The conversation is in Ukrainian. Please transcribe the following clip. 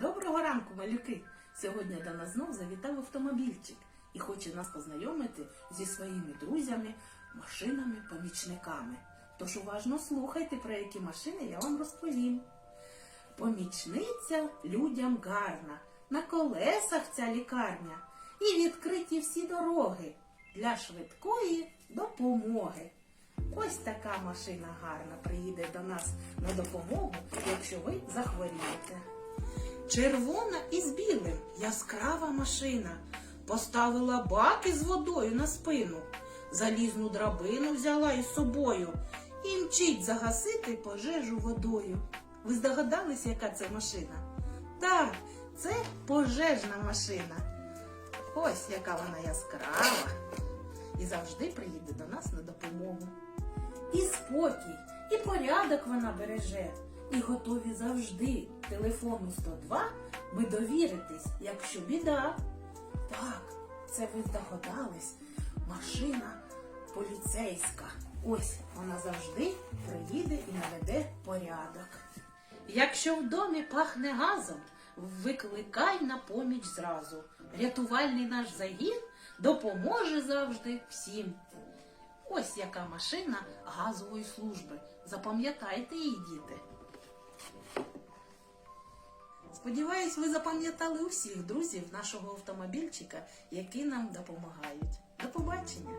Доброго ранку, малюки! Сьогодні до нас знов завітав автомобільчик і хоче нас познайомити зі своїми друзями, машинами-помічниками. Тож уважно слухайте, про які машини я вам розповім. Помічниця людям гарна, на колесах ця лікарня, і відкриті всі дороги для швидкої допомоги. Ось така машина гарна приїде до нас на допомогу, якщо ви захворієте. Червона із білим яскрава машина поставила баки з водою на спину, залізну драбину взяла із собою і мчить загасити пожежу водою. Ви здогадались, яка це машина? Так, це пожежна машина. Ось яка вона яскрава і завжди приїде до нас на допомогу. І спокій, і порядок вона береже, і готові завжди телефону 102 ви довіритесь, якщо біда. Так, це ви здогадались, машина поліцейська. Ось вона завжди приїде і наведе порядок. Якщо в домі пахне газом, викликай на поміч зразу. Рятувальний наш загін допоможе завжди всім. Ось яка машина газової служби. Запам'ятайте її, діти. Сподіваюсь, ви запам'ятали усіх друзів нашого автомобільчика, які нам допомагають. До побачення!